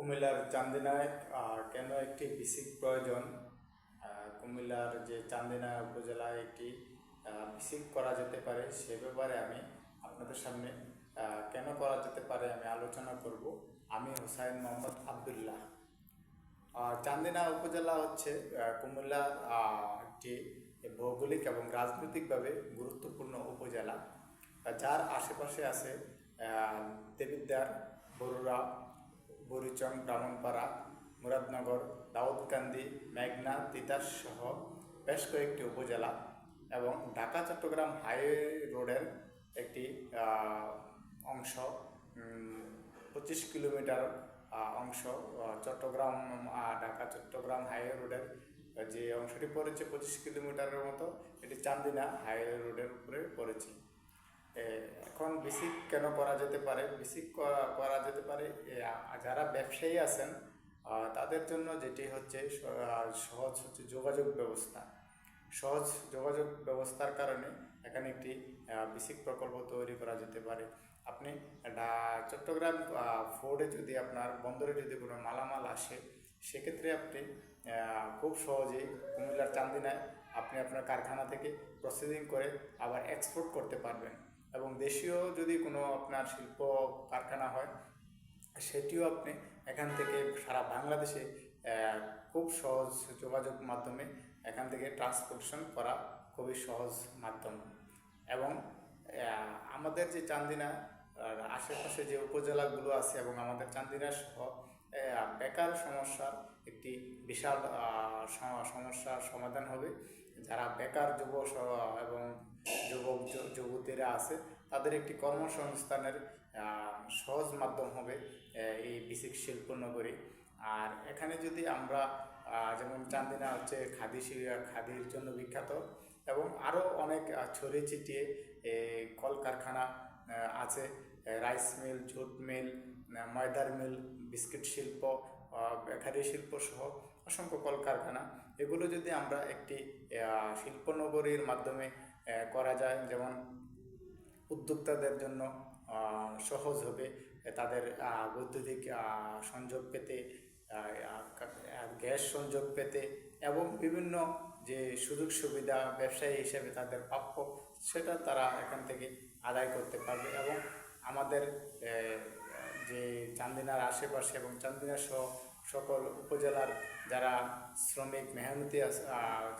কুমিল্লার চান্দিনায় কেন একটি বিসিক প্রয়োজন? কুমিল্লার যে চান্দিনা উপজেলায় একটি বিসিক করা যেতে পারে সে ব্যাপারে আমি আপনাদের সামনে কেন করা যেতে পারে আমি আলোচনা করব। আমি হোসাইন মোহাম্মদ আবদুল্লাহ। চান্দিনা উপজেলা হচ্ছে আহ, কুমিল্লার একটি ভৌগোলিক এবং রাজনৈতিকভাবে গুরুত্বপূর্ণ উপজেলা। যার আশেপাশে আছে আহ, দেবিদ্বার বরুড়া বরিচং ব্রাহ্মণপাড়া, মুরাদনগর, দাউদকান্দি, মেঘনা, তিতাস সহ বেশ কয়েকটি উপজেলা এবং ঢাকা, চট্টগ্রাম হাইওয়ে রোডের একটি অংশ পঁচিশ কিলোমিটার অংশ চট্টগ্রাম ঢাকা, চট্টগ্রাম হাইওয়ে রোডের, যে অংশটি পড়েছে পঁচিশ কিলোমিটারের মতো, এটি চান্দিনা হাইওয়ে রোডের উপরে পড়েছে। এখন বেসিক কেন করা যেতে পারে? বেসিক করা যেতে পারে যারা ব্যবসায়ী আছেন তাদের জন্য যেটি হচ্ছে সহজ হচ্ছে যোগাযোগ ব্যবস্থা। সহজ যোগাযোগ ব্যবস্থার কারণে এখানে একটি বেসিক প্রকল্প তৈরি করা যেতে পারে। আপনি চট্টগ্রাম ফোর্ডে যদি আপনার বন্দরে যদি কোনো মালামাল আসে, সেক্ষেত্রে আপনি খুব সহজেই কুমিল্লার চান্দিনায় আপনি আপনার কারখানা থেকে প্রসেসিং করে আবার এক্সপোর্ট করতে পারবেন। এবং দেশীয় যদি কোনো আপনার শিল্প কারখানা হয়, সেটিও আপনি এখান থেকে সারা বাংলাদেশে খুব সহজ যোগাযোগ মাধ্যমে এখান থেকে ট্রান্সপোর্টেশন করা খুবই সহজ মাধ্যম। এবং আমাদের যে চান্দিনা আশেপাশে যে উপজেলাগুলো আছে এবং আমাদের চান্দিনা সহ বেকার সমস্যার একটি বিশাল সমস্যার সমাধান হবে। যারা বেকার যুব এবং যুবক যুবতীরা আছে, তাদের একটি কর্মসংস্থানের সহজ মাধ্যম হবে এই বিসিক শিল্প নগরী। আর এখানে যদি আমরা যেমন চান্দিনা হচ্ছে খাদি খাদির জন্য বিখ্যাত এবং আরও অনেক ছড়িয়ে ছিটিয়ে কলকারখানা আছে রাইস মিল, জুট মিল ময়দার মিল, বিস্কিট শিল্প বেকারি শিল্প সহ অসংখ্য কলকারখানা, এগুলো যদি আমরা একটি শিল্পনগরীর মাধ্যমে করা যায়, যেমন উদ্যোক্তাদের জন্য সহজ হবে, তাদের বৈদ্যুতিক সংযোগ পেতে গ্যাস সংযোগ পেতে এবং বিভিন্ন যে সুযোগ সুবিধা ব্যবসায়ী হিসেবে তাদের প্রাপ্য, সেটা তারা এখান থেকে আদায় করতে পারবে এবং আমাদের যে চান্দিনার আশেপাশে এবং চান্দিনা সহ সকল উপজেলার যারা শ্রমিক মেহনতি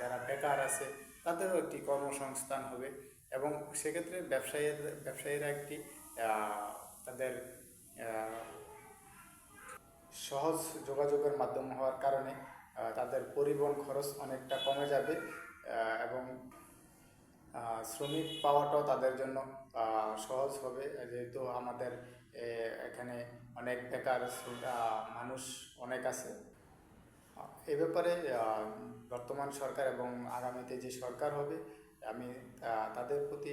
যারা বেকার আছে, তাদেরও একটি কর্মসংস্থান হবে এবং সেক্ষেত্রে ব্যবসায়ীর, ব্যবসায়ীরা একটি তাদের সহজ যোগাযোগের মাধ্যম হওয়ার কারণে তাদের পরিবহন খরচ অনেকটা কমে যাবে এবং শ্রমিক পাওয়াটাও তাদের জন্য সহজ হবে। যেহেতু আমাদের এখানে অনেক বেকার মানুষ অনেক আছে। এ ব্যাপারে বর্তমান সরকার এবং আগামীতে যে সরকার হবে, আমি তাদের প্রতি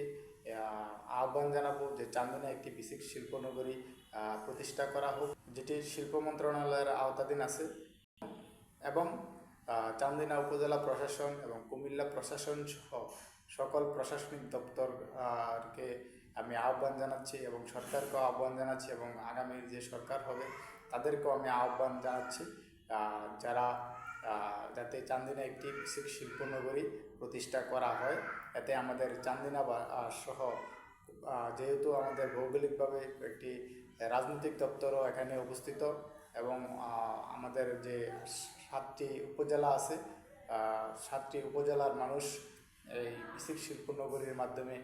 আহ্বান জানাব যে চান্দনা একটি বিশেষ শিল্পনগরী প্রতিষ্ঠা করা হোক, যেটি শিল্প মন্ত্রণালয়ের আওতাধীন আছে। এবং চান্দিনা উপজেলা প্রশাসন এবং কুমিল্লা প্রশাসন সহ সকল প্রশাসনিক দপ্তরকে আমি আহ্বান জানাচ্ছি এবং সরকারকেও আহ্বান জানাচ্ছি এবং আগামী যে সরকার হবে, তাদেরকেও আমি আহ্বান জানাচ্ছি যারা যাতে চান্দিনা একটি বিশেষ শিল্পনগরী প্রতিষ্ঠা করা হয়। এতে আমাদের চান্দিনা সহ যেহেতু আমাদের ভৌগোলিকভাবে একটি রাজনৈতিক দপ্তরও এখানে অবস্থিত এবং আমাদের যে সাতটি উপজেলা আছে সাতটি উপজেলার মানুষ এই শিল্প শিল্পনগরীর মাধ্যমে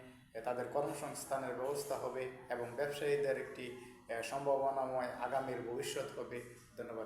তাদের কর্মসংস্থানের ব্যবস্থা হবে এবং ব্যবসায়ীদের একটি সম্ভাবনাময় আগামীর ভবিষ্যৎ হবে। ধন্যবাদ।